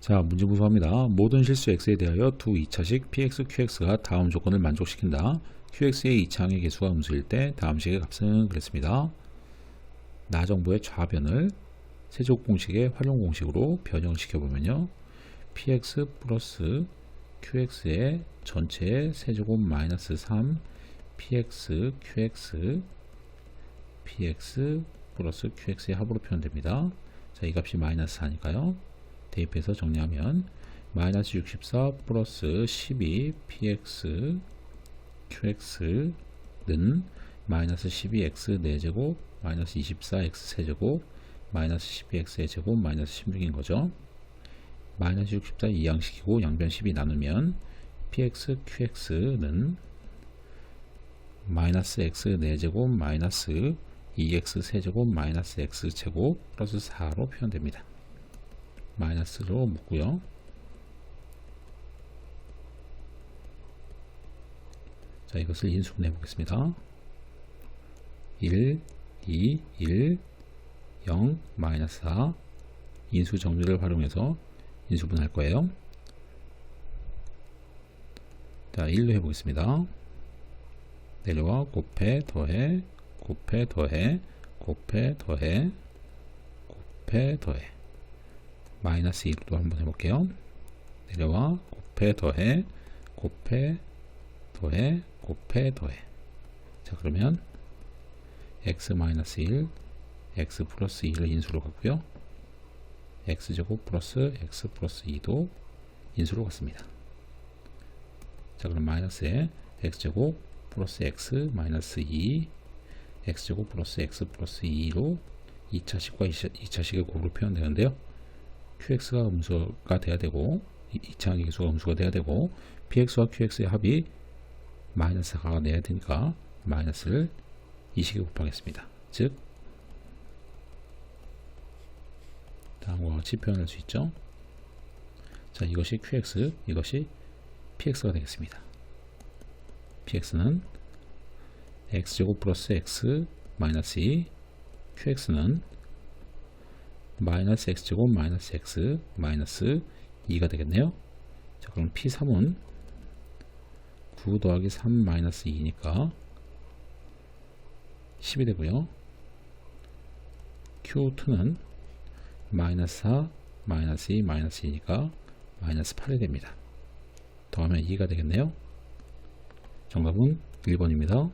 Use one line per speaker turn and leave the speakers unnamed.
자, 문제 구성합니다. 모든 실수 x에 대하여 두 2차식 px, qx가 다음 조건을 만족시킨다. qx의 2차항의 개수가 음수일 때 다음 식의 값은 그랬습니다. 나 정보의 좌변을 세제곱 공식의 활용 공식으로 변형시켜 보면요. px 플러스 qx의 전체의 세제곱 마이너스 3 px, qx, px 플러스 qx의 합으로 표현됩니다. 자, 이 값이 마이너스 4니까요. 대입해서 정리하면 마이너스 64 플러스 12 px qx는 마이너스 12x 4제곱 마이너스 24x 세제곱 마이너스 12x의 제곱 마이너스 16인 거죠. 마이너스 64 이항식이고 양변 10이 나누면 px qx는 마이너스 x 4제곱 마이너스 2x 세제곱 마이너스 x 제곱 플러스 4로 표현됩니다. 마이너스로 묶고요. 자, 이것을 인수분해 보겠습니다. 1, 2, 1, 0, 마이너스 4 인수 정리를 활용해서 인수분할 거예요. 자, 1로 해보겠습니다. 내려와 곱해 더해 곱해 더해 곱해 더해 곱해 더해 마이너스 1도 한번 해볼게요. 내려와 곱해 더해 곱해 더해 곱해 더해 자 그러면 x 마이너스 1 x 플러스 2를 인수로 갔고요. x제곱 플러스 x 플러스 2도 인수로 갔습니다. 자 그럼 마이너스에 x제곱 플러스 x 마이너스 2 x제곱 플러스 x 플러스 2로 2차식과 2차식의 곱으로 표현되는데요. Qx가 음수가 돼야 되고 2차항의 개수가 음수가 돼야 되고 px와 qx의 합이 마이너스 4가 내야 되니까 마이너스를 이 식에 곱하겠습니다. 즉 다음과 같이 표현할 수 있죠. 자 이것이 qx 이것이 px가 되겠습니다. px는 x제곱 플러스 x 마이너스 2 qx는 마이너스 x제곱 마이너스 x 마이너스 2가 되겠네요. 자 그럼 p3은 9 더하기 3 마이너스 2니까 10이 되고요. q2는 마이너스 4 마이너스 2 마이너스 2니까 마이너스 8이 됩니다. 더하면 2가 되겠네요. 정답은 1번입니다.